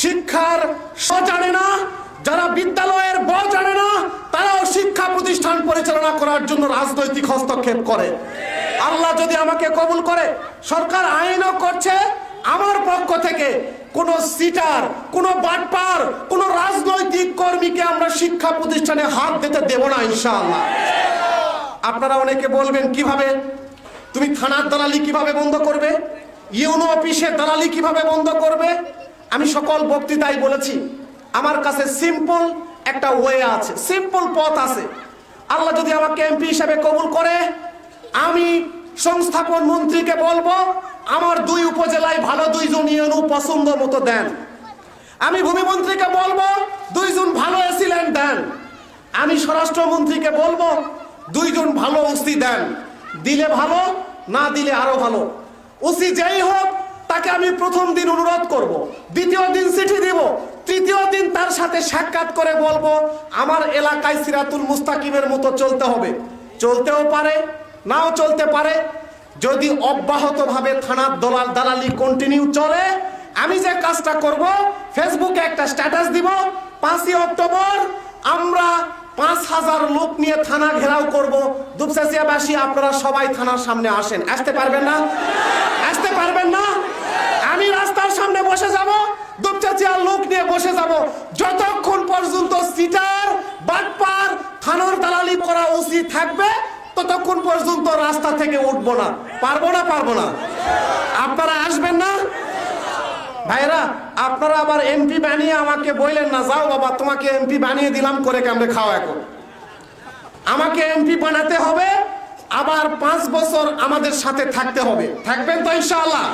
শিক্ষার স জানে না, যারা বিদ্যালয়ের ব জানে না, তারাও শিক্ষা প্রতিষ্ঠান পরিচালনা করার জন্য রাজনৈতিক হস্তক্ষেপ করে। আল্লাহ যদি আমাকে কবুল করে, সরকার আইনও করছে, আমার পক্ষ থেকে কোন সিটার, কোন বাটপার, কোন রাজনৈতিক কর্মীকে আমরা শিক্ষা প্রতিষ্ঠানে হাত দিতে দেব না, ইনশাআল্লাহ। আপনারা অনেকে বলবেন, কীভাবে? তুমি থানার দালালি কীভাবে বন্ধ করবে? ইউনো অফিসের দালালি কীভাবে বন্ধ করবে? আমি সকল বক্তৃতায় বলেছি, আমার কাছে সিম্পল একটা ওয়ে আছে সিম্পল পথ আছে। আল্লাহ যদি আমাকে এমপি হিসাবে কবুল করে, আমি সংস্থাপন মন্ত্রীকে বলব, আমার দুই উপজেলায় ভালো দুইজন ইউনো পছন্দ মতো দেন। আমি ভূমিমন্ত্রীকে বলব, দুইজন ভালো এসিলেন্ট দেন। আমি স্বরাষ্ট্রমন্ত্রীকে বলব, দুইজন ভালো ওসি দেন। দিলে ভালো, না দিলে আরও ভালো। ওসি যেই হোক তাকে আমি প্রথম দিন অনুরোধ করব। দ্বিতীয় দিন চিঠি দিব, তৃতীয় দিন তার সাথে সাক্ষাৎ করে বলব, আমার এলাকায় সিরাতুল মুস্তাকিমের মতো চলতে হবে। চলতেও পারে, নাও চলতে পারে। যদি অব্যাহতভাবে থানার দলাল দালালি কন্টিনিউ চলে, আমি যে কাজটা করব, ফেসবুকে একটা স্ট্যাটাস দিব, পাঁচই অক্টোবর আমরা পাঁচ হাজার লোক নিয়ে থানা ঘেরাও করব। দুপচাচিয়াবাসী আপনারা সবাই থানার সামনে আসেন। আসতে পারবেন না? আসতে পারবেন না আমি রাস্তার সামনে বসে যাব দুপচাচিয়ার লোক নিয়ে বসে যাব, যতক্ষণ পর্যন্ত সিটার, বাটপার, থানার দালালি করা উচিত থাকবে, ততক্ষণ পর্যন্ত রাস্তা থেকে উঠবো না। পারব না পারব না। আপনারা আসবেন না? ভাইরা আপনারা আবার এমপি বানিয়ে আমাকে বললেন না, যাও বাবা, তোমাকে এমপি বানিয়ে দিলাম, করে কামড়ে খাও এখন? আমাকে এমপি বানাতে হবে, আবার পাঁচ বছর আমাদের সাথে থাকতে হবে। থাকবেন তো ইনশাআল্লাহ?